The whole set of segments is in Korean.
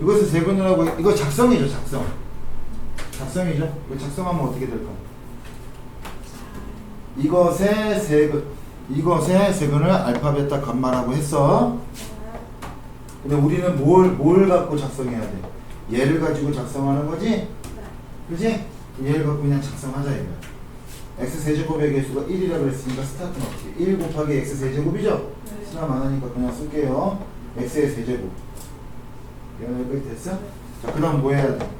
이것을 세근이라고 해. 이거 작성이죠 작성. 작성이죠? 이거 작성하면 어떻게 될까? 이것의 세근 이것의 세근을 알파 베타 감마라고 했어 근데 우리는 뭘, 뭘 갖고 작성해야 돼? 얘를 가지고 작성하는 거지? 그지? 얘를 갖고 그냥 작성하자 이거야. X 세제곱의 개수가 1이라고 그랬으니까 스타트는 어떻게? 1 곱하기 x 세제곱이죠? 수나 많으니까 그냥 쓸게요. X의 세제곱. 이거 여기까지 됐어? 자, 그 다음 뭐 해야 돼?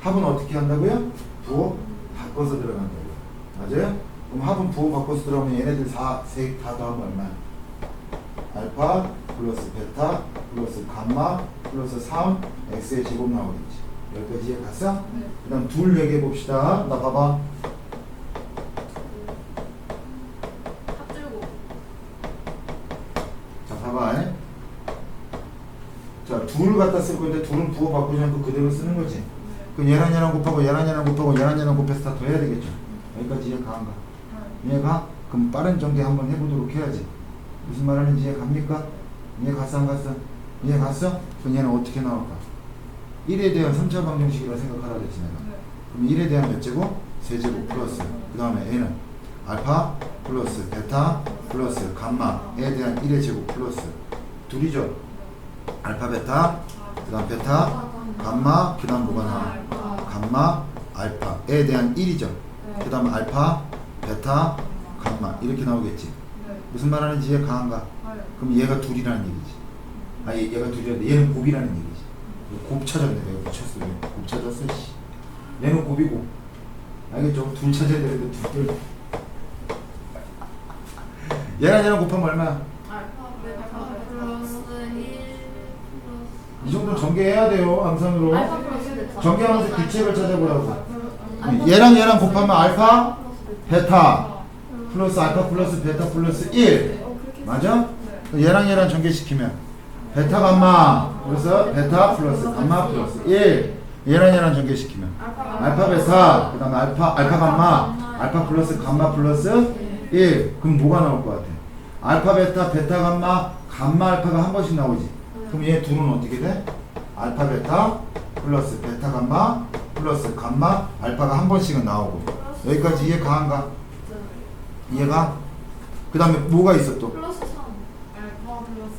합은 어떻게 한다고요? 부호 바꿔서 들어간다고요. 맞아요? 그럼 합은 부호 바꿔서 들어가면 얘네들 4, 셋다 더하면 얼마야? 알파 플러스 베타 플러스 감마 플러스 3 x의 제곱 나오겠지. 여기까지 이해 갔어? 네. 그 다음 둘 얘기해 봅시다. 나 봐봐. 합줄고 자, 봐봐. 에? 자, 둘을 갖다 쓸 건데 둘은 부호 바꾸지 않고 그대로 쓰는 거지. 그럼 얘랑 얘랑 곱하고 얘랑 얘랑 곱하고 얘랑 얘랑 곱해서 다 더해야 되겠죠. 여기까지 이해 가는가? 이해가? 그럼 빠른 전개 한번 해보도록 해야지. 무슨 말 하는지 이해 갑니까? 이해 갔어 안 갔어? 이해 갔어? 그럼 얘는 어떻게 나올까? 1에 대한 3차 방정식이라 생각하라 그랬지 내가. 그럼 1에 대한 몇 제곱? 세제곱 플러스 그 다음에 얘는 알파 플러스 베타 플러스 감마에 대한 1의 제곱 플러스 둘이죠. 알파 베타 그 다음 베타 감마 그 다음 뭐가 나와? 감마 알파에 대한 1이죠. 그 다음 알파 베타 감마 이렇게 나오겠지. 무슨 말 하는지 이해 가한가? 그럼 얘가 둘이라는 얘기지. 아 얘, 얘가 둘이라는데 얘는 곱이라는 얘기지. 곱 찾았네 내가 미쳤어. 얘. 곱 찾았어. 씨. 얘는 곱이고. 알겠죠? 둘 찾아야 되는데 둘. 얘랑 얘랑 곱하면 얼마야? 이 정도 전개해야 돼요. 암산으로. 전개하면서 규칙을 찾아보라고. 얘랑 얘랑 곱하면 알파 베타. 플러스 알파 플러스 베타 플러스 1 맞아? 얘랑 얘랑 전개시키면. 베타 감마. 그래서 베타 플러스 감마 플러스 1 얘랑 얘랑 전개시키면. 알파 베타 그 다음에 알파 알파 감마. 알파 플러스 감마 플러스 1 그럼 뭐가 나올 것 같아? 알파 베타 베타 감마 감마 알파가 한 번씩 나오지 그럼 얘 둘은 어떻게 돼? 알파 베타 플러스 베타 감마 플러스 감마 알파가 한 번씩은 나오고 여기까지 이해 가한가? 이해가? 그 다음에 뭐가 있어 또? 플러스 3 알파 플러스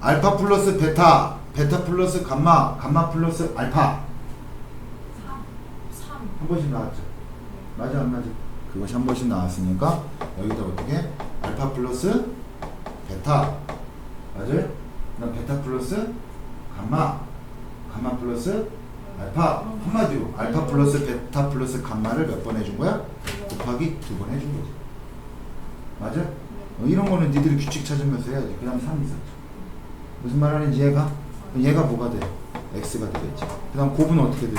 알파 플러스 베타 베타 플러스 감마 감마 플러스 알파 3 3 한 번씩 나왔죠 맞아 안 맞아? 그것이 한 번씩 나왔으니까 여기다 어떻게? 알파 플러스 베타 맞아요? 그다음 베타 플러스 감마 감마 플러스 알파 한마디로 알파 플러스 베타 플러스 감마를 몇 번 해준 거야? 곱하기 두 번 해준 거지 맞아? 어, 이런 거는 니들이 규칙 찾으면서 해야지 그 다음 3 있었죠 무슨 말 하는지 얘가? 그럼 얘가 뭐가 돼? x가 되겠지 그 다음 곱은 어떻게 돼?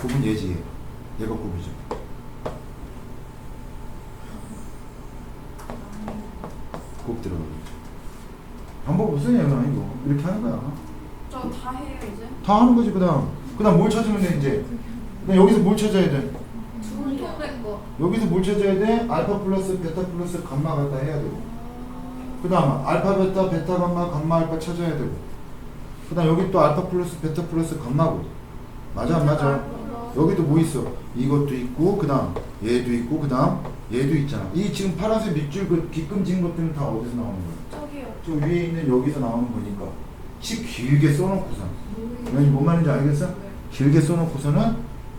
곱은 얘지 얘. 얘가 곱이죠 곱 들어가겠죠 방법 없어 얘가 이거 이렇게 하는 거야. 저 다 해요 이제? 다 하는 거지 그 다음. 그 다음 뭘 찾으면 돼 이제? 그다음 여기서 뭘 찾아야 돼? 공통된 거. 여기서 뭘 찾아야 돼? 알파 플러스 베타 플러스 감마 갖다 해야 되고. 그 다음 알파 베타 베타 감마 감마 알파 찾아야 되고. 그 다음 여기 또 알파 플러스 베타 플러스 감마고. 맞아 안 맞아? 여기도 뭐 있어? 이것도 있고 그 다음 얘도 있고 그 다음 얘도 있잖아. 이 지금 파란색 밑줄 그 뒷금진 것들은 다 어디서 나오는 거야 저 위에 있는 여기서 나오는 거니까 씩 길게 써놓고선. 여기 뭔 말인지 알겠어? 길게 써놓고서는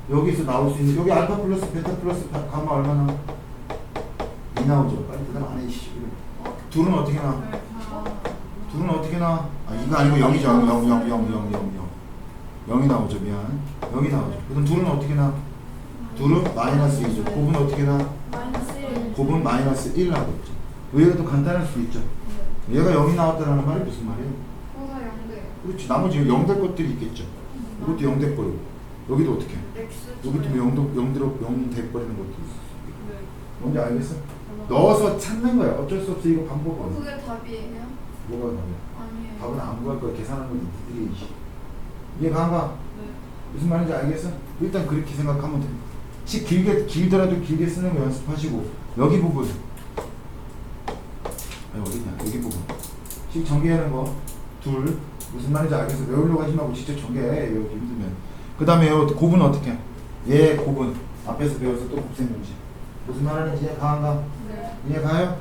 여기서 나올 수 있는 여기 알파 플러스 베타 플러스 가- 가마 얼마나? 이 나오죠. 빨리 대답 안해 씨 둘은 어떻게 나와? 둘은 어떻게 나와? 아 이거 아니고 0이죠. 0 0 0 0 0 0 0 0 이 나오죠. 미안. 0이 나오죠. 그럼 둘은 어떻게 나와? 둘은 마이너스 2죠. 곱은 어떻게 1 곱은 마이너스 1 나오겠죠. 의외로 또 간단할 수도 있죠 얘가 0이 나왔다라는 말이 무슨 말이에요? 호사 0대. 그렇지. 나머지 0될 것들이 있겠죠. 이것도 0될 거고 여기도 어떻게? 여기도 0도 0대로 0될 버리는 것도 있어 네. 뭔지 알겠어? 넣어서 찾는 거야 어쩔 수 없어 이거 방법 어, 없어 그게 답이에요? 뭐가 답이야 아니에요. 답은 안 구할 거야 계산하는 건 니들이 이씨 이해 가가? 네. 무슨 말인지 알겠어? 일단 그렇게 생각하면 돼. 식 길게 길더라도 길게 쓰는 거 연습하시고 여기 부분 아니 어디냐 여기 부분 식 전개하는 거 둘 무슨 말인지 알겠어. 외우려고 하지 말고 직접 전개해. 외우기 힘들면. 그 다음에 곱은 어떻게? 얘 곱은 앞에서 배워서 또 곱셈 문제. 무슨 말하는지 이해 가한가? 네. 이해 가요?